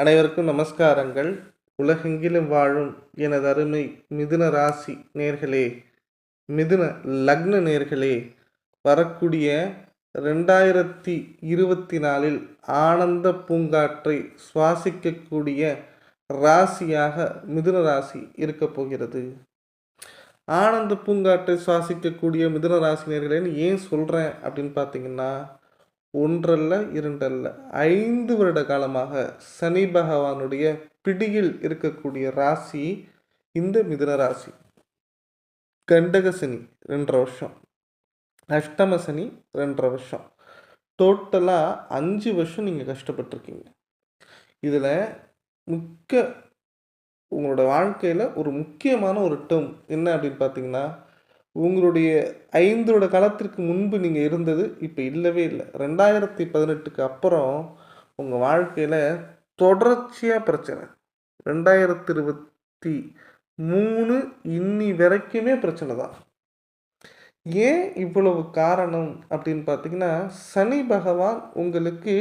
அனைவருக்கும் நமஸ்காரங்கள். உலகெங்கிலும் வாழும் எனது அருமை மிதுன ராசி நேர்களே மிதுன லக்ன நேர்களே வரக்கூடிய ரெண்டாயிரத்தி இருபத்தி நாலில் ஆனந்த பூங்காற்றை சுவாசிக்கக்கூடிய ராசியாக மிதுன ராசி இருக்கப் போகிறது. ஆனந்த பூங்காற்றை சுவாசிக்கக்கூடிய மிதுன ராசினியர்களேன்னு ஏன் சொல்கிறேன் அப்படின்னு பார்த்தீங்கன்னா ஒன்றல்ல இரண்டல்ல. ஐந்து வருட காலமாக சனி பகவானுடைய பிடியில் இருக்கக்கூடிய ராசி இந்த மிதுன ராசி. கண்டக சனி ரெண்டரை வருஷம். அஷ்டம சனி ரெண்டரை வருஷம். டோட்டலாக அஞ்சு வருஷம் நீங்கள் கஷ்டப்பட்டிருக்கீங்க. இதில் முக்கிய உங்களோட வாழ்க்கையில் ஒரு முக்கியமான ஒரு டேர்ம் என்ன அப்படின்னு பார்த்தீங்கன்னா உங்களுடைய ஐந்தோட காலத்திற்கு முன்பு நீங்கள் இருந்தது இப்போ இல்லவே இல்லை. ரெண்டாயிரத்தி பதினெட்டுக்கு அப்புறம் உங்கள் வாழ்க்கையில் தொடர்ச்சியாக பிரச்சனை. ரெண்டாயிரத்தி இருபத்தி மூணு இன்னி வரைக்குமே பிரச்சனை தான். ஏன் இவ்வளவு காரணம் அப்படின்னு பார்த்தீங்கன்னா சனி பகவான் உங்களுக்கு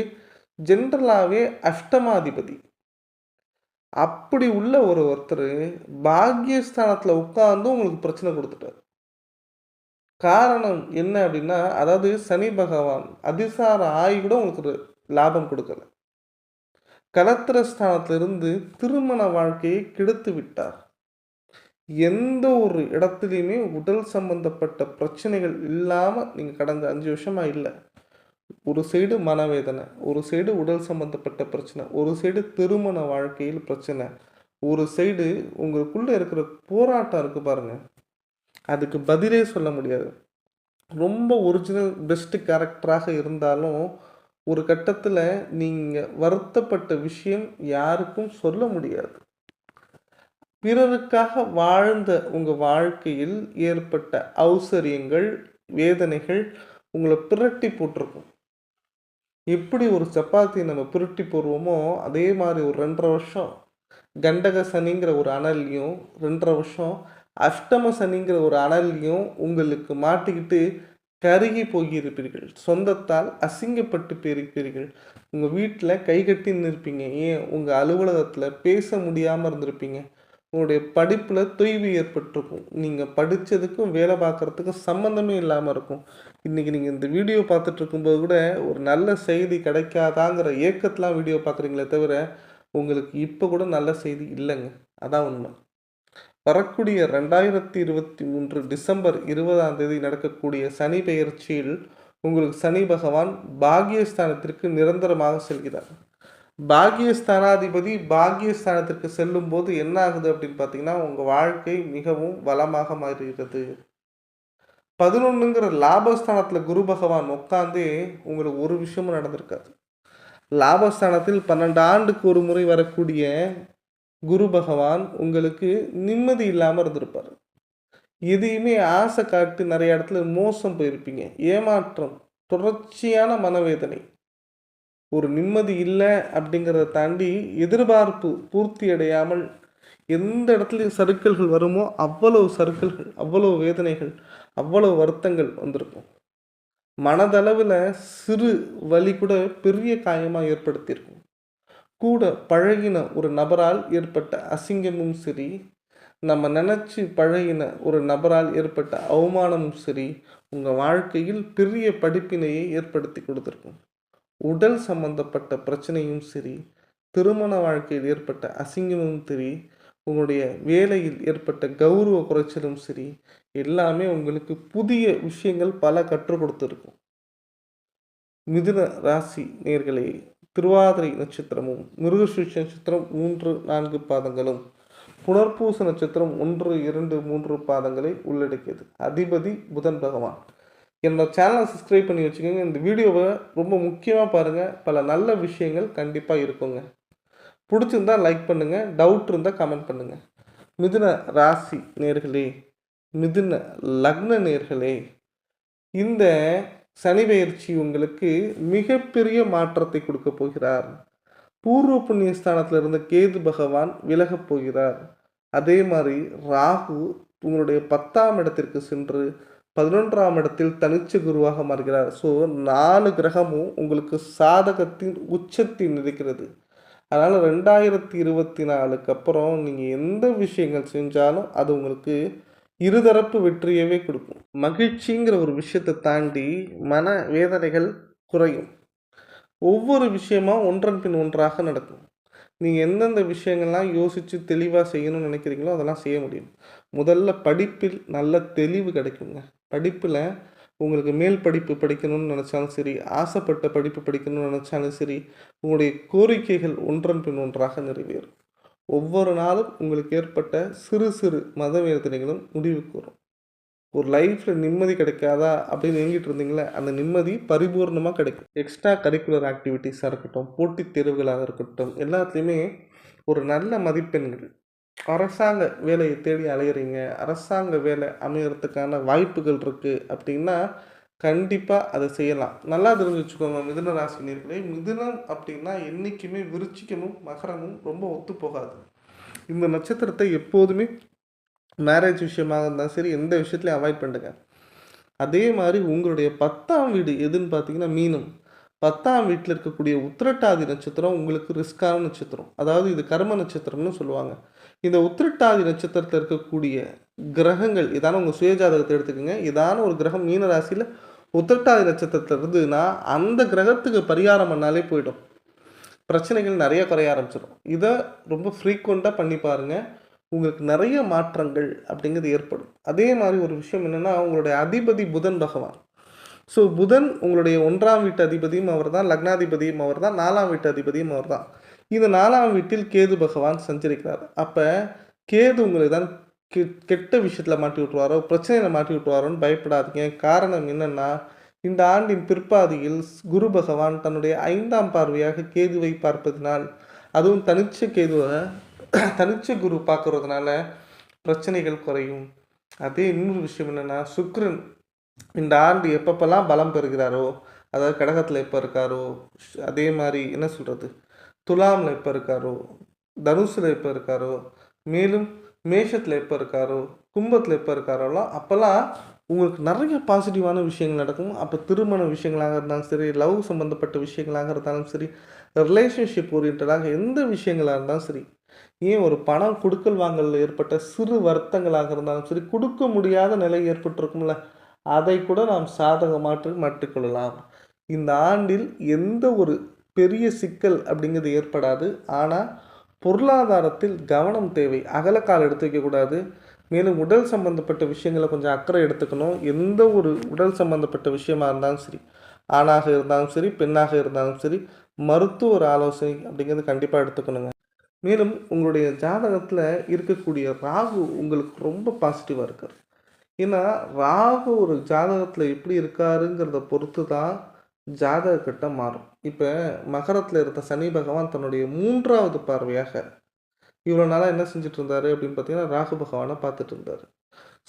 ஜென்ரலாகவே அஷ்டமாதிபதி. அப்படி உள்ள ஒரு ஒருத்தர் பாக்யஸ்தானத்தில் உட்கார்ந்து உங்களுக்கு பிரச்சனை கொடுத்துட்டார். காரணம் என்ன அப்படின்னா அதாவது சனி பகவான் அதிசார ஆய் கூட உங்களுக்கு லாபம் கொடுக்கல. கலத்திரஸ்தானத்திலிருந்து திருமண வாழ்க்கையை கெடுத்து விட்டார். எந்த ஒரு இடத்துலையுமே உடல் சம்பந்தப்பட்ட பிரச்சனைகள் இல்லாமல் நீங்கள் கடந்த அஞ்சு வருஷமாக இல்லை. ஒரு சைடு மனவேதனை ஒரு சைடு உடல் சம்பந்தப்பட்ட பிரச்சனை ஒரு சைடு திருமண வாழ்க்கையில் பிரச்சனை ஒரு சைடு உங்களுக்குள்ளே இருக்கிற போராட்டம் இருக்குது பாருங்கள் அதுக்கு பதிலே சொல்ல முடியாது. ரொம்ப ஒரிஜினல் பெஸ்ட்டு கேரக்டராக இருந்தாலும் ஒரு கட்டத்தில் நீங்கள் வருத்தப்பட்ட விஷயம் யாருக்கும் சொல்ல முடியாது. பிறருக்காக வாழ்ந்த உங்கள் வாழ்க்கையில் ஏற்பட்ட அவசரியங்கள் வேதனைகள் உங்களை பிரட்டி போட்டிருக்கும். எப்படி ஒரு சப்பாத்தி நம்ம புரட்டி போடுவோமோ அதே மாதிரி ஒரு ரெண்டரை வருஷம் கண்டக சனிங்கிற ஒரு அனல்லையும் ரெண்டரை வருஷம் அஷ்டம சனிங்கிற ஒரு அனல்லையும் உங்களுக்கு மாட்டிக்கிட்டு கருகி போகியிருப்பீர்கள். சொந்தத்தால் அசிங்கப்பட்டு போயிருப்பீர்கள். உங்கள் வீட்டில் கை கட்டி நிற்பீங்க. ஏன்? உங்கள் அலுவலகத்தில் பேச முடியாமல் இருந்திருப்பீங்க. உங்களுடைய படிப்பில் தொய்வு ஏற்பட்டிருக்கும். நீங்கள் படித்ததுக்கும் வேலை பார்க்குறதுக்கும் சம்மந்தமே இல்லாமல் இருக்கும். இன்றைக்கி நீங்கள் இந்த வீடியோ பார்த்துட்டு இருக்கும்போது கூட ஒரு நல்ல செய்தி கிடைக்காதாங்கிற ஏக்கத்தெலாம் வீடியோ பார்க்குறீங்களே தவிர உங்களுக்கு இப்போ கூட நல்ல செய்தி இல்லைங்க. அதான் உண்மை. வரக்கூடிய ரெண்டாயிரத்தி இருபத்தி மூன்று டிசம்பர் இருபதாம் தேதி நடக்கக்கூடிய சனி பெயர்ச்சியில் உங்களுக்கு சனி பகவான் பாகியஸ்தானத்திற்கு நிரந்தரமாக செல்கிறார். பாகியஸ்தானாதிபதி பாகியஸ்தானத்திற்கு செல்லும் போது என்ன ஆகுது அப்படின்னு பார்த்தீங்கன்னா உங்கள் வாழ்க்கை மிகவும் வளமாக மாறுகிறது. பதினொன்றுங்கிற லாபஸ்தானத்தில் குரு பகவான் உட்காந்து உங்களுக்கு ஒரு விஷயமும் நடந்திருக்காது. லாபஸ்தானத்தில் பன்னெண்டு ஆண்டுக்கு ஒரு முறை வரக்கூடிய குரு பகவான் உங்களுக்கு நிம்மதி இல்லாமல் இருந்திருப்பார். எதையுமே ஆசை காட்டு நிறைய இடத்துல மோசம் போயிருப்பீங்க. ஏமாற்றம் தொடர்ச்சியான மனவேதனை. ஒரு நிம்மதி இல்லை அப்படிங்கிறத தாண்டி எதிர்பார்ப்பு பூர்த்தி அடையாமல் எந்த இடத்துலையும் சருக்கல்கள் வருமோ அவ்வளவு சருக்கல்கள் அவ்வளவு வேதனைகள் அவ்வளவு வருத்தங்கள் வந்திருக்கும். மனதளவில் சிறு வலி கூட பெரிய காயமாக ஏற்படுத்தியிருக்கும். கூட பழகின ஒரு நபரால் ஏற்பட்ட அசிங்கமும் சரி நம்ம நினச்சி பழகின ஒரு நபரால் ஏற்பட்ட அவமானமும் சரி உங்கள் வாழ்க்கையில் பெரிய படிப்பினையை ஏற்படுத்தி கொடுத்துருக்கும். உடல் சம்பந்தப்பட்ட பிரச்சனையும் சரி திருமண வாழ்க்கையில் ஏற்பட்ட அசிங்கமும் சரி உங்களுடைய வேலையில் ஏற்பட்ட கௌரவ குறைச்சலும் சரி எல்லாமே உங்களுக்கு புதிய விஷயங்கள் பல கற்றுக் கொடுத்துருக்கும். மிதுன ராசி நேர்களே திருவாதிரை நட்சத்திரமும் மிருகசூஷ நட்சத்திரம் மூன்று நான்கு பாதங்களும் புனர்பூச நட்சத்திரம் ஒன்று இரண்டு மூன்று பாதங்களை உள்ளடக்கியது. அதிபதி புதன் பகவான். என்னோட சேனலை சப்ஸ்கிரைப் பண்ணி வச்சுக்கோங்க. இந்த வீடியோவை ரொம்ப முக்கியமாக பாருங்கள் பல நல்ல விஷயங்கள் கண்டிப்பாக இருக்குங்க. பிடிச்சிருந்தா லைக் பண்ணுங்கள் டவுட் இருந்தால் கமெண்ட் பண்ணுங்கள் மிதுன ராசி நேர்களே மிதுன லக்ன நேர்களே இந்த சனி பயிற்சி உங்களுக்கு மிகப்பெரிய மாற்றத்தை கொடுக்க போகிறார். பூர்வ புண்ணிய ஸ்தானத்தில் இருந்த கேது பகவான் விலகப் போகிறார். அதே மாதிரி ராகு உங்களுடைய பத்தாம் இடத்திற்கு சென்று பதினொன்றாம் இடத்தில் தனிச்ச குருவாக மாறுகிறார். ஸோ நாலு கிரகமும் உங்களுக்கு சாதகத்தின் உச்சத்தில் இருக்கிறது அதனால் ரெண்டாயிரத்தி இருபத்தி நாலுக்கு அப்புறம் நீங்கள் எந்த விஷயங்கள் செஞ்சாலும் அது உங்களுக்கு இருதரப்பு வெற்றியவே கொடுக்கும். மகிழ்ச்சிங்கிற ஒரு விஷயத்தை தாண்டி மன வேதனைகள் குறையும். ஒவ்வொரு விஷயமாக ஒன்றன் பின் ஒன்றாக நடக்கும். நீங்கள் எந்தெந்த விஷயங்கள்லாம் யோசித்து தெளிவாக செய்யணும்னு நினைக்கிறீங்களோ அதெல்லாம் செய்ய முடியும். முதல்ல படிப்பில் நல்ல தெளிவு கிடைக்குங்க. படிப்பில் உங்களுக்கு மேல் படிப்பு படிக்கணும்னு நினச்சாலும் சரி ஆசைப்பட்ட படிப்பு படிக்கணும்னு நினச்சாலும் சரி உங்களுடைய கோரிக்கைகள் ஒன்றன் பின் ஒன்றாக நிறைவேறும். ஒவ்வொரு நாளும் உங்களுக்கு ஏற்பட்ட சிறு சிறு மத வேதனைகளும் முடிவுக்கு வரும் ஒரு லைஃப்பில் நிம்மதி கிடைக்காதா அப்படின்னு எங்கிட்டு இருந்தீங்களே அந்த நிம்மதி பரிபூர்ணமாக கிடைக்கும். எக்ஸ்ட்ரா கரிக்குலர் ஆக்டிவிட்டீஸாக இருக்கட்டும் போட்டித் தேர்வுகளாக இருக்கட்டும் எல்லாத்துலேயுமே ஒரு நல்ல மதிப்பெண்கள். அரசாங்க வேலையை தேடி அலையிறீங்க அரசாங்க வேலை அமையறதுக்கான வாய்ப்புகள் இருக்குது அப்படின்னா கண்டிப்பாக அதை செய்யலாம். நல்லா தெரிஞ்சு வச்சுக்கோங்க மிதுன ராசினியர்களே மிதுனம் அப்படின்னா என்றைக்குமே விருச்சிக்கமும் மகரமும் ரொம்ப ஒத்து போகாது. இந்த நட்சத்திரத்தை எப்போதுமே மேரேஜ் விஷயமாக இருந்தாலும் சரி எந்த விஷயத்துலையும் அவாய்ட் பண்ணுங்க அதே மாதிரி உங்களுடைய பத்தாம் வீடு எதுன்னு பார்த்தீங்கன்னா மீனம். பத்தாம் வீட்டில் இருக்கக்கூடிய உத்திரட்டாதி நட்சத்திரம் உங்களுக்கு ரிஸ்கான நட்சத்திரம். அதாவது இது கர்ம நட்சத்திரம்னு சொல்லுவாங்க. இந்த உத்திரட்டாதி நட்சத்திரத்தில் இருக்கக்கூடிய கிரகங்கள் இதான உங்கள் சுயஜாதகத்தை எடுத்துக்கோங்க. இதான ஒரு கிரகம் மீன ராசியில் உத்திரட்டாதி நட்சத்திரத்தில் இருந்ததுன்னா அந்த கிரகத்துக்கு பரிகாரம் பண்ணாலே போயிடும். பிரச்சனைகள் நிறைய குறைய ஆரம்பிச்சிடும். இதை ரொம்ப ஃப்ரீக்குவெண்ட்டாக பண்ணி பாருங்கள் உங்களுக்கு நிறைய மாற்றங்கள் அப்படிங்கிறது ஏற்படும். அதே மாதிரி ஒரு விஷயம் என்னென்னா உங்களுடைய அதிபதி புதன் பகவான். ஸோ புதன் உங்களுடைய ஒன்றாம் வீட்டு அதிபதியும் அவர் தான் லக்னாதிபதியும் அவர் தான் நாலாம் வீட்டு அதிபதியும் அவர் தான் இந்த நாலாம் வீட்டில் கேது பகவான் சஞ்சரிக்கிறார். அப்போ கேது உங்களுக்கு தான் கெட்ட விஷயத்தில் மாட்டி விட்டுருவாரோ பிரச்சனையில் மாட்டி விட்டுருவாரோன்னு பயப்படாதீங்க. காரணம் என்னென்னா இந்த ஆண்டின் பிற்பாதியில் குரு பகவான் தன்னுடைய ஐந்தாம் பார்வையாக கேதுவை பார்ப்பதினால் அதுவும் தனிச்ச கேதுவை தனிச்ச குரு பார்க்கறதுனால பிரச்சனைகள் குறையும். அதே இன்னொரு விஷயம் என்னென்னா சுக்ரன் இந்த ஆண்டு எப்பப்பெல்லாம் பலம் பெறுகிறாரோ அதாவது கடகத்தில் எப்போ இருக்காரோ அதே மாதிரி என்ன சொல்கிறது துலாமில் எப்போ இருக்காரோ தனுசில் எப்போ இருக்காரோ மேலும் மேஷத்தில் எப்போ இருக்காரோ கும்பத்தில் எப்போ இருக்காரோலாம் அப்போல்லாம் உங்களுக்கு நிறைய பாசிட்டிவான விஷயங்கள் நடக்கும். அப்போ திருமண விஷயங்களாக இருந்தாலும் சரி லவ் சம்மந்தப்பட்ட விஷயங்களாக இருந்தாலும் சரி ரிலேஷன்ஷிப் ஓரியன்டாக எந்த விஷயங்களாக இருந்தாலும் சரி ஏன் ஒரு பணம் கொடுக்கல் வாங்கலில் ஏற்பட்ட சிறு வருத்தங்களாக இருந்தாலும் சரி கொடுக்க முடியாத நிலை ஏற்பட்டிருக்கும்ல அதை கூட நாம் சாதகமாற்று மாற்றிக்கொள்ளலாம் இந்த ஆண்டில் எந்த ஒரு பெரிய சிக்கல் அப்படிங்கிறது ஏற்படாது. ஆனால் பொருளாதாரத்தில் கவனம் தேவை. அகலக்கால் எடுத்து வைக்கக்கூடாது மேலும் உடல் சம்பந்தப்பட்ட விஷயங்களை கொஞ்சம் அக்கறை எடுத்துக்கணும். எந்த ஒரு உடல் சம்பந்தப்பட்ட விஷயமா இருந்தாலும் சரி ஆணாக இருந்தாலும் சரி பெண்ணாக இருந்தாலும் சரி மருத்துவர் ஆலோசனை அப்படிங்கிறது கண்டிப்பாக எடுத்துக்கணுங்க. மேலும் உங்களுடைய ஜாதகத்தில் இருக்கக்கூடிய ராகு உங்களுக்கு ரொம்ப பாசிட்டிவாக இருக்கார். ஏன்னா ராகு ஒரு ஜாதகத்தில் எப்படி இருக்காருங்கிறத பொறுத்து தான் ஜாதக கட்டம் மாறும். இப்போ மகரத்தில் இருந்த சனி பகவான் தன்னுடைய மூன்றாவது பார்வையாக இவ்வளோ நாளாக என்ன செஞ்சுட்டு இருந்தாரு அப்படின்னு பார்த்தீங்கன்னா ராகு பகவானை பார்த்துட்டு இருந்தார்.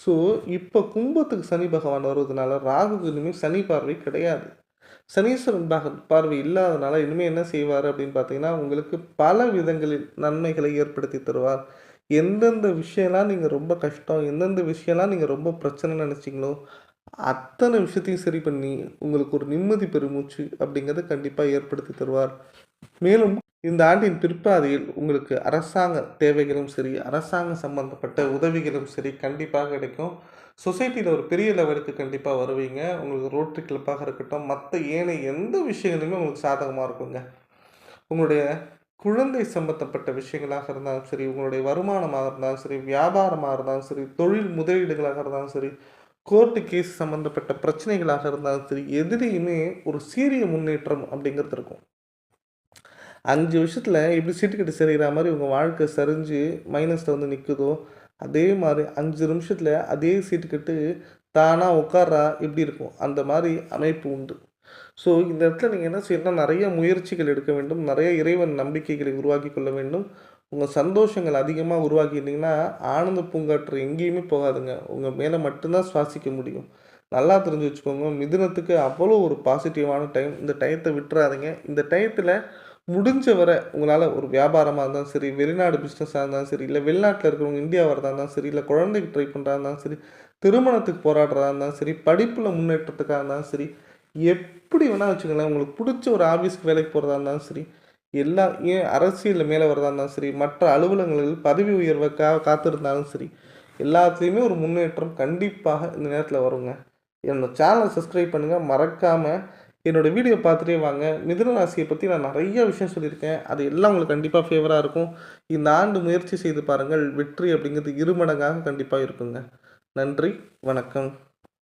ஸோ இப்போ கும்பத்துக்கு சனி பகவான் வருவதனால ராகுக்கு இனிமேல் சனி பார்வை கிடையாது. சனீஸ்வரன் பக பார்வை இல்லாதனால இனிமேல் என்ன செய்வார் அப்படின்னு பார்த்தீங்கன்னா உங்களுக்கு பல விதங்களில் நன்மைகளை ஏற்படுத்தி தருவார். எந்தெந்த விஷயம்லாம் நீங்கள் ரொம்ப கஷ்டம் எந்தெந்த விஷயம்லாம் நீங்கள் ரொம்ப பிரச்சனை நினச்சிங்களோ அத்தனை விஷயத்தையும் சரி பண்ணி உங்களுக்கு ஒரு நிம்மதி பெருமூச்சு அப்படிங்கிறத கண்டிப்பாக ஏற்படுத்தி தருவார். மேலும் இந்த ஆண்டின் பிற்பாதையில் உங்களுக்கு அரசாங்க தேவைகளும் சரி அரசாங்க சம்பந்தப்பட்ட உதவிகளும் சரி கண்டிப்பாக கிடைக்கும். சொசைட்டியில் ஒரு பெரிய லெவலுக்கு கண்டிப்பாக வருவீங்க. உங்களுக்கு ரோட்டரி கிளப்பாக இருக்கட்டும் மற்ற ஏனைய எந்த விஷயங்களுமே உங்களுக்கு சாதகமாக இருக்குங்க. உங்களுடைய குழந்தை சம்பந்தப்பட்ட விஷயங்களாக இருந்தாலும் சரி உங்களுடைய வருமானமாக இருந்தாலும் சரி வியாபாரமாக இருந்தாலும் சரி தொழில் முதலீடுகளாக இருந்தாலும் சரி கோர்ட்டு கேஸ் சம்மந்தப்பட்ட பிரச்சனைகளாக இருந்தாலும் சரி எதுலேயுமே ஒரு சீரிய முன்னேற்றம் அப்படிங்கிறது இருக்கும். அஞ்சு வருஷத்தில் எப்படி சீட்டுக்கட்டு சரிகிற மாதிரி உங்கள் வாழ்க்கை சரிஞ்சு மைனஸில் வந்து நிற்குதோ அதே மாதிரி அஞ்சு நிமிஷத்தில் அதே சீட்டுக்கட்டு தானாக உட்காரா எப்படி இருக்கும்? அந்த மாதிரி அமைப்பு உண்டு. ஸோ இந்த இடத்துல நீங்கள் என்ன செய்யணும்? நிறைய முயற்சிகள் எடுக்க வேண்டும். நிறைய இறைவன் நம்பிக்கைகளை உருவாக்கி கொள்ள வேண்டும். உங்கள் சந்தோஷங்கள் அதிகமாக உருவாக்கிட்டீங்கன்னா ஆனந்த பூங்காற்று எங்கேயுமே போகாதுங்க. உங்கள் மேலே மட்டும்தான் சுவாசிக்க முடியும். நல்லா தெரிஞ்சு வச்சுக்கோங்க. மிதுனத்துக்கு அவ்வளோ ஒரு பாசிட்டிவான டைம் இந்த டயத்தை விட்டுறாதீங்க. இந்த டயத்தில் முடிஞ்ச வரை உங்களால் ஒரு வியாபாரமாக இருந்தாலும் சரி வெளிநாடு பிஸ்னஸாக இருந்தாலும் சரி இல்லை வெளிநாட்டில் இருக்கிறவங்க இந்தியா வரதா இருந்தாலும் சரி இல்லை குழந்தைக்கு ட்ரை பண்ணுறா இருந்தாலும் சரி திருமணத்துக்கு போராடுறதா இருந்தாலும் சரி படிப்பில் முன்னேற்றத்துக்காக இருந்தாலும் சரி எப்படி வேணால் வச்சுக்கோங்களேன். உங்களுக்கு பிடிச்ச ஒரு ஆஃபீஸ்க்கு வேலைக்கு போகிறதா இருந்தாலும் சரி எல்லா ஏன் அரசியலில் மேலே வரதா இருந்தாலும் சரி மற்ற அலுவலகங்களில் பதவி உயர்வுக்காக காத்திருந்தாலும் சரி எல்லாத்துலேயுமே ஒரு முன்னேற்றம் கண்டிப்பாக இந்த நேரத்தில் வருங்க. என்னோடய சேனலை சப்ஸ்கிரைப் பண்ணுங்கள் மறக்காமல் என்னோடய வீடியோ பார்த்துட்டே வாங்க. மிதுன ராசியை பற்றி நான் நிறைய விஷயம் சொல்லியிருக்கேன். அது எல்லாம் உங்களுக்கு கண்டிப்பாக ஃபேவராக இருக்கும். இந்த ஆண்டு முயற்சி செய்து பாருங்கள். வெற்றி அப்படிங்கிறது இருமடங்காக கண்டிப்பாக இருக்குங்க. நன்றி. வணக்கம்.